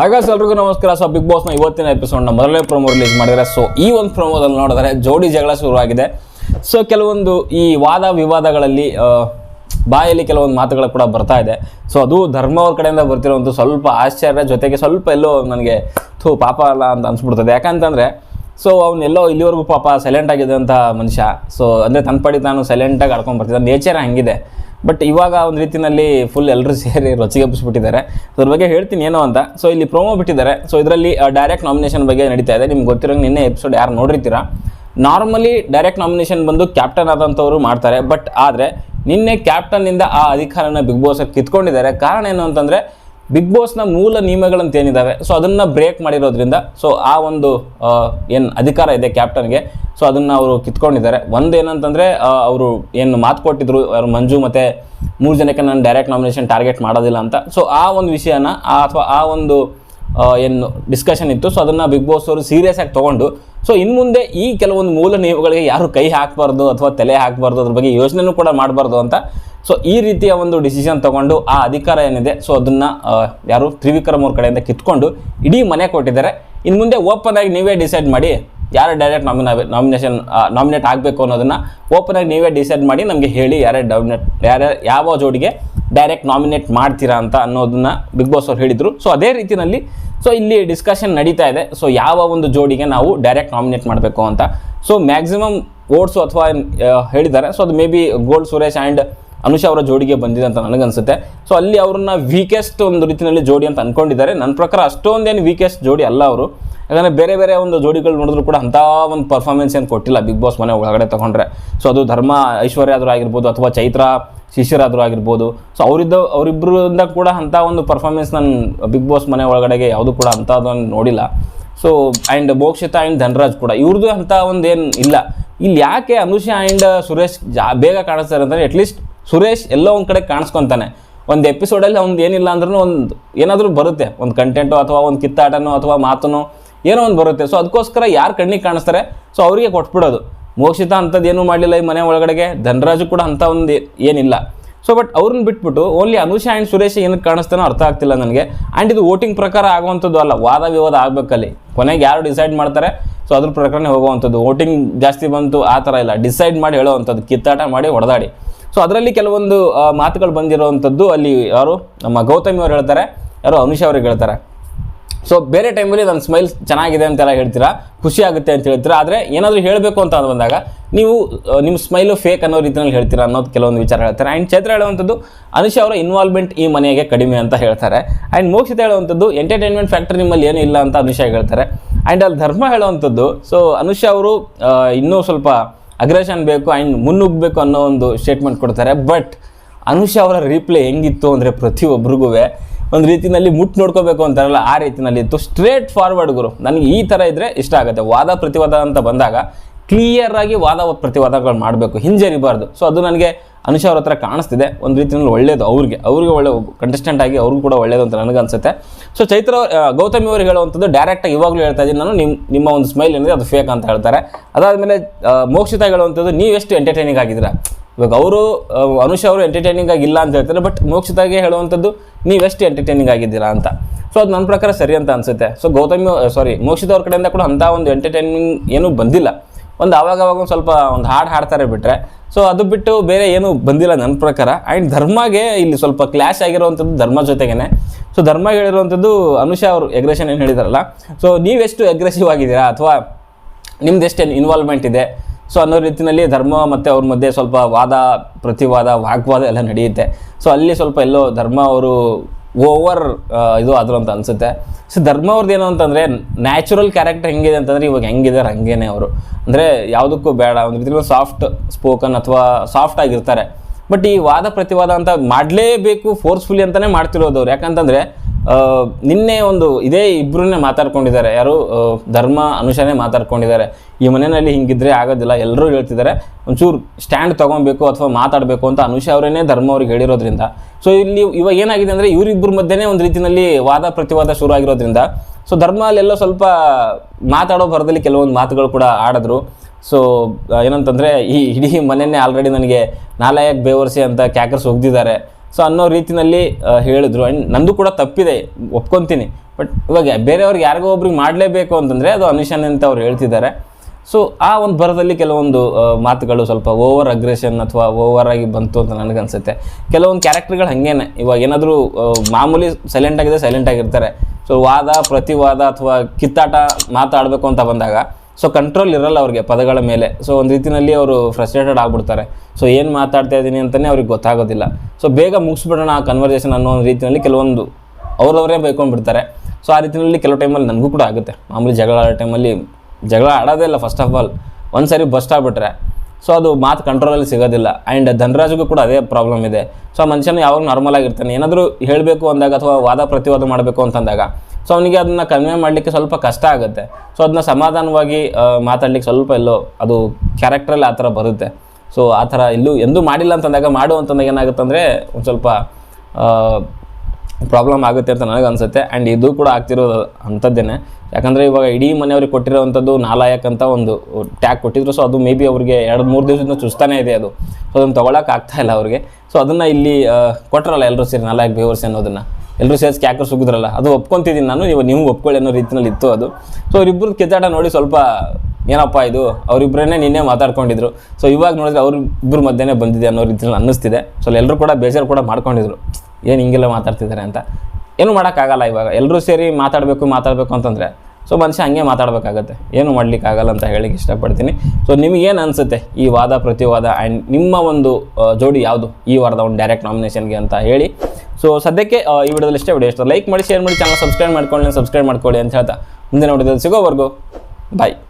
ಹಾಗಾದ್ರೆ ಎಲ್ರಿಗೂ ನಮಸ್ಕಾರ. ಸೊ ಬಿಗ್ ಬಾಸ್ನ ಇವತ್ತಿನ ಎಪಿಸೋಡ್ನ ಮೊದಲನೇ ಪ್ರೊಮೋ ರಿಲೀಸ್ ಮಾಡಿದರೆ ಸೊ ಈ ಒಂದು ಪ್ರೊಮೋದಲ್ಲಿ ನೋಡಿದ್ರೆ ಜೋಡಿ ಜಗಳ ಶುರುವಾಗಿದೆ ಸೊ ಕೆಲವೊಂದು ಈ ವಾದ ವಿವಾದಗಳಲ್ಲಿ ಬಾಯಲ್ಲಿ ಕೆಲವೊಂದು ಮಾತುಗಳು ಕೂಡ ಬರ್ತಾ ಇದೆ. ಸೊ ಅದು ಧರ್ಮ ಅವ್ರ ಕಡೆಯಿಂದ ಬರ್ತಿರೋವಂಥ ಸ್ವಲ್ಪ ಆಶ್ಚರ್ಯ. ಜೊತೆಗೆ ಸ್ವಲ್ಪ ಎಲ್ಲೋ ನನಗೆ, ಥೂ, ಪಾಪ ಅಲ್ಲ ಅಂತ ಅನ್ಸ್ಬಿಡ್ತದೆ. ಯಾಕಂತಂದರೆ ಸೊ ಅವನ್ನೆಲ್ಲೋ ಇಲ್ಲಿವರೆಗೂ ಪಾಪ ಸೈಲೆಂಟ್ ಆಗಿದ್ದಂಥ ಮನುಷ್ಯ. ಸೊ ಅಂದರೆ ತನ್ನ ಪಡಿ ತಾನು ಸೈಲೆಂಟಾಗಿ ಆಡ್ಕೊಂಡು ಬರ್ತಿದ್ದ ನೇಚರ್ ಹಂಗಿದೆ. ಬಟ್ ಇವಾಗ ಒಂದು ರೀತಿಯಲ್ಲಿ ಫುಲ್ ಎಲ್ಲರೂ ಸೇರಿ ರೊಚ್ಚಿಗೆಬ್ಬಿಸ್ಬಿಟ್ಟಿದ್ದಾರೆ. ಅದ್ರ ಬಗ್ಗೆ ಹೇಳ್ತೀನಿ ಏನೋ ಅಂತ. ಸೊ ಇಲ್ಲಿ ಪ್ರೋಮೋ ಬಿಟ್ಟಿದ್ದಾರೆ. ಸೊ ಇದರಲ್ಲಿ ಡೈರೆಕ್ಟ್ ನಾಮಿನೇಷನ್ ಬಗ್ಗೆ ನಡೀತಾ ಇದೆ. ನಿಮ್ಗೆ ಗೊತ್ತಿರೋಂಗೆ ನಿನ್ನೆ ಎಪಿಸೋಡ್ ಯಾರು ನೋಡಿರ್ತೀರಾ? ನಾರ್ಮಲಿ ಡೈರೆಕ್ಟ್ ನಾಮಿನೇಷನ್ ಬಂದು ಕ್ಯಾಪ್ಟನ್ ಆದಂಥವ್ರು ಮಾಡ್ತಾರೆ. ಬಟ್ ಆದರೆ, ನಿನ್ನೆ ಕ್ಯಾಪ್ಟನ್ನಿಂದ ಆ ಅಧಿಕಾರನ ಬಿಗ್ ಬಾಸ್ ಕಿತ್ಕೊಂಡಿದ್ದಾರೆ. ಕಾರಣ ಏನು ಅಂತಂದರೆ ಬಿಗ್ ಬಾಸ್ನ ಮೂಲ ನಿಯಮಗಳಂತ ಏನಿದ್ದಾವೆ ಸೊ ಅದನ್ನು ಬ್ರೇಕ್ ಮಾಡಿರೋದ್ರಿಂದ ಸೊ ಆ ಒಂದು ಏನು ಅಧಿಕಾರ ಇದೆ ಕ್ಯಾಪ್ಟನ್ಗೆ ಸೊ ಅದನ್ನು ಅವರು ಕಿತ್ಕೊಂಡಿದ್ದಾರೆ. ಒಂದು ಏನಂತಂದರೆ ಅವರು ಏನು ಮಾತು ಕೊಟ್ಟಿದ್ರು, ಅವರು ಮಂಜು ಮತ್ತು ಮೂರು ಜನಕ್ಕೆ ನಾನು ಡೈರೆಕ್ಟ್ ನಾಮಿನೇಷನ್ ಟಾರ್ಗೆಟ್ ಮಾಡೋದಿಲ್ಲ ಅಂತ. ಸೊ ಆ ಒಂದು ವಿಷಯನ ಅಥವಾ ಆ ಒಂದು ಏನು ಡಿಸ್ಕಷನ್ ಇತ್ತು. ಸೊ ಅದನ್ನು ಬಿಗ್ ಬಾಸ್ ಅವರು ಸೀರಿಯಸ್ ಆಗಿ ತೊಗೊಂಡು ಸೊ ಇನ್ನು ಮುಂದೆ ಈ ಕೆಲವೊಂದು ಮೂಲ ನಿಯಮಗಳಿಗೆ ಯಾರು ಕೈ ಹಾಕಬಾರ್ದು ಅಥವಾ ತಲೆ ಹಾಕಬಾರ್ದು ಅದ್ರ ಬಗ್ಗೆ ಯೋಚನೆನೂ ಕೂಡ ಮಾಡಬಾರ್ದು ಅಂತ. ಸೊ ಈ ರೀತಿಯ ಒಂದು ಡಿಸಿಷನ್ ತಗೊಂಡು ಆ ಅಧಿಕಾರ ಏನಿದೆ ಸೊ ಅದನ್ನು ಯಾರು ತ್ರಿವಿಕ್ರಮ್ ಅವ್ರ ಕಡೆಯಿಂದ ಕಿತ್ಕೊಂಡು ಇಡೀ ಮನೆ ಕೊಟ್ಟಿದ್ದಾರೆ. ಇನ್ನು ಮುಂದೆ ಓಪನ್ ಆಗಿ ನೀವೇ ಡಿಸೈಡ್ ಮಾಡಿ ಯಾರು ಡೈರೆಕ್ಟ್ ನಾಮಿನ ನಾಮಿನೇಷನ್ ನಾಮಿನೇಟ್ ಆಗಬೇಕು ಅನ್ನೋದನ್ನು ಓಪನ್ ಆಗಿ ನೀವೇ ಡಿಸೈಡ್ ಮಾಡಿ ನಮಗೆ ಹೇಳಿ ಯಾರೇ ಡಾಮಿನೇಟ್ ಯಾರ ಯಾವ ಜೋಡಿಗೆ ಡೈರೆಕ್ಟ್ ನಾಮಿನೇಟ್ ಮಾಡ್ತೀರಾ ಅಂತ ಅನ್ನೋದನ್ನ ಬಿಗ್ ಬಾಸ್ ಅವ್ರು ಹೇಳಿದರು. ಸೊ ಅದೇ ರೀತಿಯಲ್ಲಿ ಸೊ ಇಲ್ಲಿ ಡಿಸ್ಕಷನ್ ನಡೀತಾ ಇದೆ. ಸೊ ಯಾವ ಒಂದು ಜೋಡಿಗೆ ನಾವು ಡೈರೆಕ್ಟ್ ನಾಮಿನೇಟ್ ಮಾಡಬೇಕು ಅಂತ. ಸೊ ಮ್ಯಾಕ್ಸಿಮಮ್ ಓಟ್ಸು ಅಥವಾ ಹೇಳಿದ್ದಾರೆ. ಸೊ ಅದು maybe gold Suresh and Anusha ಅವರ ಜೋಡಿಗೆ ಬಂದಿದೆ ಅಂತ ನನಗನ್ಸುತ್ತೆ. ಸೊ ಅಲ್ಲಿ ಅವ್ರನ್ನ ವೀಕೆಸ್ಟ್ ಒಂದು ರೀತಿಯಲ್ಲಿ ಜೋಡಿ ಅಂತ ಅಂದ್ಕೊಂಡಿದ್ದಾರೆ ನನ್ನ ಪ್ರಕಾರ ಅಷ್ಟೊಂದೇನು ವೀಕೆಸ್ಟ್ ಜೋಡಿ ಅಲ್ಲ ಅವರು. ಯಾಕಂದರೆ ಬೇರೆ ಬೇರೆ ಒಂದು ಜೋಡಿಗಳು ನೋಡಿದ್ರು ಕೂಡ ಅಂಥ ಒಂದು ಪರ್ಫಾರ್ಮೆನ್ಸ್ ಏನು ಕೊಟ್ಟಿಲ್ಲ ಬಿಗ್ ಬಾಸ್ ಮನೆ ಒಳಗಡೆ ತಗೊಂಡ್ರೆ. ಸೊ ಅದು ಧರ್ಮ ಐಶ್ವರ್ಯ ಆದರೂ ಆಗಿರ್ಬೋದು ಅಥವಾ ಚೈತ್ರ ಶಿಷ್ಯರಾದರೂ ಆಗಿರ್ಬೋದು. ಸೊ ಅವರಿದ್ದ ಅವರಿಬ್ಬರಿಂದ ಕೂಡ ಅಂಥ ಒಂದು ಪರ್ಫಾರ್ಮೆನ್ಸ್ ನಾನು ಬಿಗ್ ಬಾಸ್ ಮನೆ ಒಳಗಡೆಗೆ ಯಾವುದು ಕೂಡ ಅಂಥದ್ದನ್ನು ನೋಡಿಲ್ಲ. So and Bhokshita and Dhanraj ಕೂಡ ಇವ್ರದ್ದು ಅಂಥ ಒಂದು ಏನು ಇಲ್ಲ. ಇಲ್ಲಿ ಯಾಕೆ ಅನುಷಾ ಆ್ಯಂಡ್ ಸುರೇಶ್ ಜಾ, ಬೇಗ ಕಾಣಿಸ್ತಾರೆ ಅಂತಂದರೆ ಅಟ್ಲೀಸ್ಟ್ ಸುರೇಶ್ ಎಲ್ಲೋ ಒಂದು ಕಡೆ ಕಾಣಿಸ್ಕೊತಾನೆ. ಒಂದು ಎಪಿಸೋಡಲ್ಲಿ ಅವ್ನು ಏನಿಲ್ಲ ಅಂದ್ರೂ ಒಂದು ಏನಾದರೂ ಬರುತ್ತೆ. ಒಂದು ಕಂಟೆಂಟು ಅಥವಾ ಒಂದು ಕಿತ್ತಾಟನೋ ಅಥವಾ ಮಾತನೋ ಏನೋ ಒಂದು ಬರುತ್ತೆ. ಸೊ ಅದಕ್ಕೋಸ್ಕರ ಯಾರು ಕಣ್ಣಿಗೆ ಕಾಣಿಸ್ತಾರೆ? ಸೊ ಅವರಿಗೆ ಕೊಟ್ಬಿಡೋದು. ಮೋಕ್ಷಿತ ಅಂಥದ್ದು ಏನೂ ಮಾಡಲಿಲ್ಲ ಈ ಮನೆ ಒಳಗಡೆಗೆ. ಧನರಾಜು ಕೂಡ ಅಂಥ ಒಂದು ಏನಿಲ್ಲ. ಸೊ ಬಟ್ ಅವ್ರನ್ನ ಬಿಟ್ಬಿಟ್ಟು ಓನ್ಲಿ ಅನುಷಾ ಆ್ಯಂಡ್ ಸುರೇಶ್ ಏನಕ್ಕೆ ಕಾಣಿಸ್ತಾನೋ ಅರ್ಥ ಆಗ್ತಿಲ್ಲ ನನಗೆ. ಆ್ಯಂಡ್ ಇದು ವೋಟಿಂಗ್ ಪ್ರಕಾರ ಆಗುವಂಥದ್ದು ಅಲ್ಲ. ವಾದ ವಿವಾದ ಆಗಬೇಕಲ್ಲಿ. ಕೊನೆಗೆ ಯಾರು ಡಿಸೈಡ್ ಮಾಡ್ತಾರೆ? ಸೊ ಅದ್ರ ಪ್ರಕಾರನೇ ಹೋಗುವಂಥದ್ದು. ವೋಟಿಂಗ್ ಜಾಸ್ತಿ ಬಂತು, ಆ ಥರ ಇಲ್ಲ. ಡಿಸೈಡ್ ಮಾಡಿ ಹೇಳುವಂಥದ್ದು. ಕಿತ್ತಾಟ ಮಾಡಿ ಹೊಡೆದಾಡಿ ಸೊ ಅದರಲ್ಲಿ ಕೆಲವೊಂದು ಮಾತುಗಳು ಬಂದಿರೋವಂಥದ್ದು ಅಲ್ಲಿ ಯಾರು? ನಮ್ಮ ಗೌತಮಿ ಅವ್ರು ಹೇಳ್ತಾರೆ. ಯಾರು? ಅನುಷಾ ಅವ್ರಿಗೆ ಹೇಳ್ತಾರೆ. ಸೊ ಬೇರೆ ಟೈಮಲ್ಲಿ ನನ್ನ ಸ್ಮೈಲ್ ಚೆನ್ನಾಗಿದೆ ಅಂತೆಲ್ಲ ಹೇಳ್ತೀರಾ? ಖುಷಿ ಆಗುತ್ತೆ ಅಂತ ಹೇಳ್ತೀರಾ? ಆದರೆ ಏನಾದರೂ ಹೇಳಬೇಕು ಅಂತ ಬಂದಾಗ ನೀವು ನಿಮ್ಮ ಸ್ಮೈಲು ಫೇಕ್ ಅನ್ನೋ ರೀತಿಯಲ್ಲಿ ಹೇಳ್ತೀರಾ ಅನ್ನೋದು ಕೆಲವೊಂದು ವಿಚಾರ ಹೇಳ್ತಾರೆ. ಆ್ಯಂಡ್ ಚೈತ್ರ ಹೇಳುವಂಥದ್ದು, ಅನುಷಾ ಅವರ ಇನ್ವಾಲ್ವ್ಮೆಂಟ್ ಈ ಮನೆಗೆ ಕಡಿಮೆ ಅಂತ ಹೇಳ್ತಾರೆ. ಆ್ಯಂಡ್ ಮೋಕ್ಷಿತ ಹೇಳುವಂಥದ್ದು ಎಂಟರ್ಟೈನ್ಮೆಂಟ್ ಫ್ಯಾಕ್ಟರ್ ನಿಮ್ಮಲ್ಲಿ ಏನೂ ಇಲ್ಲ ಅಂತ ಅನುಷಾ ಹೇಳ್ತಾರೆ. ಆ್ಯಂಡ್ ಅಲ್ಲಿ ಧರ್ಮ ಹೇಳುವಂಥದ್ದು ಸೊ ಅನುಷ ಅವರು ಇನ್ನೂ ಸ್ವಲ್ಪ ಅಗ್ರೆಷನ್ ಬೇಕು ಆ್ಯಂಡ್ ಮುನ್ನುಗ್ಗಬೇಕು ಅನ್ನೋ ಒಂದು ಸ್ಟೇಟ್ಮೆಂಟ್ ಕೊಡ್ತಾರೆ. ಬಟ್ ಅನುಷ ಅವರ ರೀಪ್ಲೇ ಹೆಂಗಿತ್ತು ಅಂದರೆ ಪ್ರತಿಯೊಬ್ಬರಿಗೂ ಒಂದು ರೀತಿಯಲ್ಲಿ ಮುಟ್ಟು ನೋಡ್ಕೋಬೇಕು ಅಂತಾರಲ್ಲ, ಆ ರೀತಿಯಲ್ಲಿ ಇತ್ತು. ಸ್ಟ್ರೇಟ್ ಫಾರ್ವರ್ಡ್ ಗುರು, ನನಗೆ ಈ ಥರ ಇದ್ದರೆ ಇಷ್ಟ ಆಗುತ್ತೆ. ವಾದ ಪ್ರತಿವಾದ ಅಂತ ಬಂದಾಗ ಕ್ಲಿಯರ್ ಆಗಿ ವಾದ ಪ್ರತಿವಾದಗಳು ಮಾಡಬೇಕು, ಹಿಂಜರಿಬಾರ್ದು. ಸೊ ಅದು ನನಗೆ ಅನುಷ ಅವ್ರ ಹತ್ರ ಕಾಣಿಸ್ತಿದೆ. ಒಂದು ರೀತಿಯಲ್ಲಿ ಒಳ್ಳೆಯದು ಅವ್ರಿಗೆ. ಅವ್ರಿಗೆ ಒಳ್ಳೆ ಕಂಟೆಸ್ಟೆಂಟ್ ಆಗಿ ಅವ್ರಿಗೂ ಕೂಡ ಒಳ್ಳೇದು ಅಂತ ನನಗನ್ಸುತ್ತೆ ಸೊ ಚೈತ್ರ ಅವ್ರು- ಗೌತಮಿ ಅವ್ರಿಗೆ ಹೇಳುವಂಥದ್ದು ಡೈರೆಕ್ಟಾಗಿ ಇವಾಗಲೂ ಹೇಳ್ತಾ ಇದ್ದೀನಿ. ನಾನು ನಿಮ್ಮ ನಿಮ್ಮ ಒಂದು ಸ್ಮೈಲ್ ಏನಿದೆ ಅದು ಫೇಕ್ ಅಂತ ಹೇಳ್ತಾರೆ. ಅದಾದಮೇಲೆ ಮೋಕ್ಷಿತ ಹೇಳುವಂಥದ್ದು ನೀವೆಷ್ಟು ಎಂಟರ್ಟೈನಿಂಗ್ ಆಗಿದ್ದೀರಾ? ಇವಾಗ ಅವರು ಅನುಷ್ ಅವರು ಎಂಟರ್ಟೈನಿಂಗ್ ಆಗಿಲ್ಲ ಅಂತ ಹೇಳ್ತಾರೆ ಬಟ್ ಮೋಕ್ಷಿತಾಗೆ ಹೇಳುವಂಥದ್ದು ನೀವೆಷ್ಟು ಎಂಟರ್ಟೈನಿಂಗ್ ಆಗಿದ್ದೀರಾ ಅಂತ. ಸೊ ಅದು ನನ್ನ ಪ್ರಕಾರ ಸರಿ ಅಂತ ಅನಿಸುತ್ತೆ. ಸೊ ಗೌತಮಿ ಸಾರಿ ಮೋಕ್ಷಿತ ಅವ್ರ ಕಡೆಯಿಂದ ಕೂಡ ಅಂಥ ಒಂದು ಎಂಟರ್ಟೈನಿಂಗ್ ಏನೂ ಬಂದಿಲ್ಲ. ಒಂದು ಆವಾಗ ಒಂದು ಸ್ವಲ್ಪ ಒಂದು ಹಾಡು ಹಾಡ್ತಾರೆ ಬಿಟ್ಟರೆ ಸೊ ಅದು ಬಿಟ್ಟು ಬೇರೆ ಏನೂ ಬಂದಿಲ್ಲ ನನ್ನ ಪ್ರಕಾರ. ಆ್ಯಂಡ್ ಧರ್ಮಗೆ ಇಲ್ಲಿ ಸ್ವಲ್ಪ ಕ್ಲಾಶ್ ಆಗಿರುವಂಥದ್ದು ಧರ್ಮ ಜೊತೆಗೇನೆ. ಸೊ ಧರ್ಮ ಹೇಳಿರುವಂಥದ್ದು ಅನುಷಾ ಅವರು ಎಗ್ರೆಷನ್ ಏನು ಹೇಳಿದಾರಲ್ಲ. ಸೊ ನೀವೆಷ್ಟು ಎಗ್ರೆಸಿವ್ ಆಗಿದ್ದೀರಾ ಅಥವಾ ನಿಮ್ದು ಎಷ್ಟು ಇನ್ವಾಲ್ವ್ಮೆಂಟ್ ಇದೆ? ಸೊ ಅನ್ನೋ ರೀತಿಯಲ್ಲಿ ಧರ್ಮ ಮತ್ತು ಅವ್ರ ಮಧ್ಯೆ ಸ್ವಲ್ಪ ವಾದ, ಪ್ರತಿವಾದ, ವಾಗ್ವಾದ ಎಲ್ಲ ನಡೆಯುತ್ತೆ. ಸೊ ಅಲ್ಲಿ ಸ್ವಲ್ಪ ಎಲ್ಲೋ ಧರ್ಮ ಅವರು ಓವರ್ ಇದು ಆದರು ಅಂತ ಅನಿಸುತ್ತೆ. ಸೊ ಧರ್ಮ ಅವ್ರದ್ದು ಏನು ಅಂತಂದರೆ ನ್ಯಾಚುರಲ್ ಕ್ಯಾರೆಕ್ಟರ್ ಹೆಂಗಿದೆ ಅಂತಂದರೆ ಇವಾಗ ಹೆಂಗಿದ್ದಾರೆ ಹಂಗೇನೆ ಅವರು. ಅಂದರೆ ಯಾವುದಕ್ಕೂ ಬೇಡ, ಒಂದು ರೀತಿಯಲ್ಲಿ ಸಾಫ್ಟ್ ಸ್ಪೋಕನ್ ಅಥವಾ ಸಾಫ್ಟ್ ಆಗಿರ್ತಾರೆ. ಬಟ್ ಈ ವಾದ, ಪ್ರತಿವಾದ ಅಂತ ಮಾಡಲೇಬೇಕು ಫೋರ್ಸ್ಫುಲಿ ಅಂತಲೇ ಮಾಡ್ತಿರೋದು ಅವ್ರು. ಯಾಕಂತಂದರೆ ನಿನ್ನೆ ಒಂದು ಇದೇ ಇಬ್ಬರನ್ನೇ ಮಾತಾಡ್ಕೊಂಡಿದ್ದಾರೆ. ಯಾರು ಧರ್ಮ ಅನುಷಾನೇ ಮಾತಾಡ್ಕೊಂಡಿದ್ದಾರೆ. ಈ ಮನೆಯಲ್ಲಿ ಹಿಂಗಿದ್ರೆ ಆಗೋದಿಲ್ಲ. ಎಲ್ಲರೂ ಹೇಳ್ತಿದ್ದಾರೆ, ಒಂಚೂರು ಸ್ಟ್ಯಾಂಡ್ ತೊಗೊಬೇಕು ಅಥವಾ ಮಾತಾಡಬೇಕು ಅಂತ ಅನುಷಾ ಅವರೇನೇ ಧರ್ಮ ಅವ್ರಿಗೆ ಹೇಳಿರೋದ್ರಿಂದ. ಸೊ ಇಲ್ಲಿ ಇವಾಗ ಏನಾಗಿದೆ ಅಂದರೆ ಇವರಿಬ್ಬರ ಮಧ್ಯೆನೇ ಒಂದು ರೀತಿಯಲ್ಲಿ ವಾದ ಪ್ರತಿವಾದ ಶುರು ಆಗಿರೋದ್ರಿಂದ ಸೊ ಧರ್ಮ ಅಲ್ಲೆಲ್ಲೋ ಸ್ವಲ್ಪ ಮಾತಾಡೋ ಭರದಲ್ಲಿ ಕೆಲವೊಂದು ಮಾತುಗಳು ಕೂಡ ಆಡಿದ್ರು. ಸೊ ಏನಂತಂದರೆ ಈ ಇಡೀ ಮನೆಯೇ ಆಲ್ರೆಡಿ ನನಗೆ ನಾಲಾಯಕ್ ಬೇವರ್ಸಿ ಅಂತ ಕ್ಯಾಕರ್ಸ್ ಒಗ್ದಿದ್ದಾರೆ ಸೊ ಅನ್ನೋ ರೀತಿಯಲ್ಲಿ ಹೇಳಿದ್ರು. ಆ್ಯಂಡ್ ನಂದು ಕೂಡ ತಪ್ಪಿದೆ, ಒಪ್ಕೊತೀನಿ. ಬಟ್ ಇವಾಗ ಬೇರೆಯವ್ರಿಗೆ ಯಾರಿಗೋ ಒಬ್ರಿಗೆ ಮಾಡಲೇಬೇಕು ಅಂತಂದರೆ ಅದು ಅನುಷನ್ ಅಂತ ಅವ್ರು ಹೇಳ್ತಿದ್ದಾರೆ. ಸೊ ಆ ಒಂದು ಬರದಲ್ಲಿ ಕೆಲವೊಂದು ಮಾತುಗಳು ಸ್ವಲ್ಪ ಓವರ್ ಅಗ್ರೆಷನ್ ಅಥವಾ ಓವರ್ ಆಗಿ ಬಂತು ಅಂತ ನನಗನ್ಸುತ್ತೆ. ಕೆಲವೊಂದು ಕ್ಯಾರೆಕ್ಟರ್ಗಳು ಹಂಗೇನೆ. ಇವಾಗ ಏನಾದರೂ ಮಾಮೂಲಿ ಸೈಲೆಂಟ್ ಆಗಿದೆ ಸೈಲೆಂಟ್ ಆಗಿರ್ತಾರೆ. ಸೊ ವಾದ, ಪ್ರತಿವಾದ ಅಥವಾ ಕಿತ್ತಾಟ ಮಾತಾಡಬೇಕು ಅಂತ ಬಂದಾಗ ಸೊ ಕಂಟ್ರೋಲ್ ಇರಲ್ಲ ಅವ್ರಿಗೆ ಪದಗಳ ಮೇಲೆ. ಸೊ ಒಂದು ರೀತಿಯಲ್ಲಿ ಅವರು ಫ್ರಸ್ಟ್ರೇಟೆಡ್ ಆಗ್ಬಿಡ್ತಾರೆ. ಸೊ ಏನು ಮಾತಾಡ್ತಾ ಇದ್ದೀನಿ ಅಂತಲೇ ಅವ್ರಿಗೆ ಗೊತ್ತಾಗೋದಿಲ್ಲ. ಸೊ ಬೇಗ ಮುಗಿಸ್ಬಿಡೋಣ ಆ ಕನ್ವರ್ಸೇಷನ್ ಅನ್ನೋ ಒಂದು ರೀತಿಯಲ್ಲಿ ಕೆಲವೊಂದು ಅವ್ರವರೇ ಬೈಕೊಂಡ್ಬಿಡ್ತಾರೆ. ಸೊ ಆ ರೀತಿಯಲ್ಲಿ ಕೆಲವು ಟೈಮಲ್ಲಿ ನನಗೂ ಕೂಡ ಆಗುತ್ತೆ. ಮಾಮೂಲಿ ಜಗಳ ಆಡೋ ಟೈಮಲ್ಲಿ ಜಗಳ ಆಡೋದೇ ಇಲ್ಲ ಫಸ್ಟ್ ಆಫ್ ಆಲ್ ಒಂದು ಸಾರಿ ಬಸ್ಟ್ ಆಗ್ಬಿಟ್ರೆ ಸೊ ಅದು ಮಾತು ಕಂಟ್ರೋಲಲ್ಲಿ ಸಿಗೋದಿಲ್ಲ. ಆ್ಯಂಡ್ ಧನರಾಜ್ಗೂ ಕೂಡ ಅದೇ ಪ್ರಾಬ್ಲಮ್ ಇದೆ. ಸೊ ಆ ಮನುಷ್ಯನ ಯಾವಾಗ ನಾರ್ಮಲ್ ಆಗಿರ್ತಾನೆ. ಏನಾದರೂ ಹೇಳಬೇಕು ಅಂದಾಗ ಅಥವಾ ವಾದ ಪ್ರತಿವಾದ ಮಾಡಬೇಕು ಅಂತಂದಾಗ ಸೊ ಅವನಿಗೆ ಅದನ್ನು ಕನ್ವೆ ಮಾಡಲಿಕ್ಕೆ ಸ್ವಲ್ಪ ಕಷ್ಟ ಆಗುತ್ತೆ. ಸೊ ಅದನ್ನ ಸಮಾಧಾನವಾಗಿ ಮಾತಾಡಲಿಕ್ಕೆ ಸ್ವಲ್ಪ ಎಲ್ಲೋ ಅದು ಕ್ಯಾರೆಕ್ಟ್ರಲ್ಲಿ ಆ ಥರ ಬರುತ್ತೆ. ಸೊ ಆ ಥರ ಎಲ್ಲೂ ಎಂದೂ ಮಾಡಿಲ್ಲ ಅಂತಂದಾಗ, ಮಾಡು ಅಂತಂದಾಗ ಏನಾಗುತ್ತೆ ಅಂದರೆ ಒಂದು ಸ್ವಲ್ಪ ಪ್ರಾಬ್ಲಮ್ ಆಗುತ್ತೆ ಅಂತ ನನಗೆ ಅನಿಸುತ್ತೆ. ಆ್ಯಂಡ್ ಇದು ಕೂಡ ಆಗ್ತಿರೋದು ಅಂಥದ್ದೇನೆ. ಯಾಕಂದರೆ ಇವಾಗ ಇಡೀ ಮನೆಯವ್ರಿಗೆ ಕೊಟ್ಟಿರೋವಂಥದ್ದು ನಾಲಾಯಕ್ ಅಂತ ಒಂದು ಟ್ಯಾಗ್ ಕೊಟ್ಟಿದ್ರು. ಸೊ ಅದು ಮೇ ಬಿ ಅವ್ರಿಗೆ ಎರಡು, ಮೂರು ದಿವಸದಿಂದ ಚುಸ್ತಾನೇ ಇದೆ ಅದು. ಸೊ ಅದನ್ನು ತೊಗೊಳಕ್ಕೆ ಆಗ್ತಾ ಇಲ್ಲ ಅವ್ರಿಗೆ. ಸೊ ಅದನ್ನು ಇಲ್ಲಿ ಕೊಟ್ಟರಲ್ಲ ಎಲ್ಲರೂ ಸೇರಿ ನಾಲಾಯಕ್ ಬೇವರ್ಸ್ ಅನ್ನೋದನ್ನು. ಎಲ್ಲರೂ ಸೇರಿಸಿ ಕ್ಯಾಕರ್ ಸುಗಿದ್ರಲ್ಲ ಅದು ಒಪ್ಕೊತಿದ್ದೀನಿ ನಾನು. ನೀವು ನೀವು ಒಪ್ಕೊಳ್ಳಿ ಅನ್ನೋ ರೀತಿಯಲ್ಲಿ ಇತ್ತು ಅದು. ಸೊ ಅವರಿಬ್ಬರು ಕಿತ್ತಾಟ ನೋಡಿ ಸ್ವಲ್ಪ ಏನಪ್ಪ ಇದು? ಅವರಿಬ್ಬರನ್ನೇ ನಿನ್ನೆ ಮಾತಾಡ್ಕೊಂಡಿದ್ರು. ಸೊ ಇವಾಗ ನೋಡಿದ್ರೆ ಅವ್ರಿಬ್ಬರ ಮಧ್ಯೆ ಬಂದಿದೆ ಅನ್ನೋ ರೀತಿಯಲ್ಲಿ ಅನ್ನಿಸ್ತಿದೆ. ಸೊ ಎಲ್ಲರೂ ಕೂಡ ಬೇಜಾರು ಕೂಡ ಮಾಡ್ಕೊಂಡಿದ್ರು. ಏನು ಹಿಂಗೆಲ್ಲ ಮಾತಾಡ್ತಿದ್ದಾರೆ ಅಂತ. ಏನು ಮಾಡೋಕ್ಕಾಗಲ್ಲ ಇವಾಗ. ಎಲ್ಲರೂ ಸೇರಿ ಮಾತಾಡಬೇಕು ಮಾತಾಡಬೇಕು ಅಂತಂದರೆ ಸೊ ಮನುಷ್ಯ ಹಂಗೆ ಮಾತಾಡಬೇಕಾಗತ್ತೆ. ಏನು ಮಾಡಲಿಕ್ಕಾಗಲ್ಲ ಅಂತ ಹೇಳಿಕ್ಕೆ ಇಷ್ಟಪಡ್ತೀನಿ. ಸೊ ನಿಮಗೇನು ಅನಿಸುತ್ತೆ ಈ ವಾದ, ಪ್ರತಿವಾದ ಆ್ಯಂಡ್ ನಿಮ್ಮ ಒಂದು ಜೋಡಿ ಯಾವುದು? ಈ ವಾರದ ಒಂದು ಡೈರೆಕ್ಟ್ ನಾಮಿನೇಷನ್ಗೆ ಅಂತ ಹೇಳಿ. ಸೊ ಸದ್ಯಕ್ಕೆ ಈ ವಿಡಿಯೋದಲ್ಲಿ ಇಷ್ಟೇ ವಿಡಿಯೋ ಇಷ್ಟ ಲೈಕ್ ಮಾಡಿ ಶೇರ್ ಮಾಡಿ ಚಾನಲ್ ಸಬ್ಸ್ಕ್ರೈಬ್ ಮಾಡ್ಕೊಳ್ಳಿ ಸಬ್ಸ್ಕ್ರೈಬ್ ಮಾಡ್ಕೊಳ್ಳಿ ಅಂತ ಹೇಳ್ತಾ ಮುಂದಿನ ವಿಡಿಯೋದಲ್ಲಿ ಸಿಗೋವರೆಗೂ ಬಾಯ್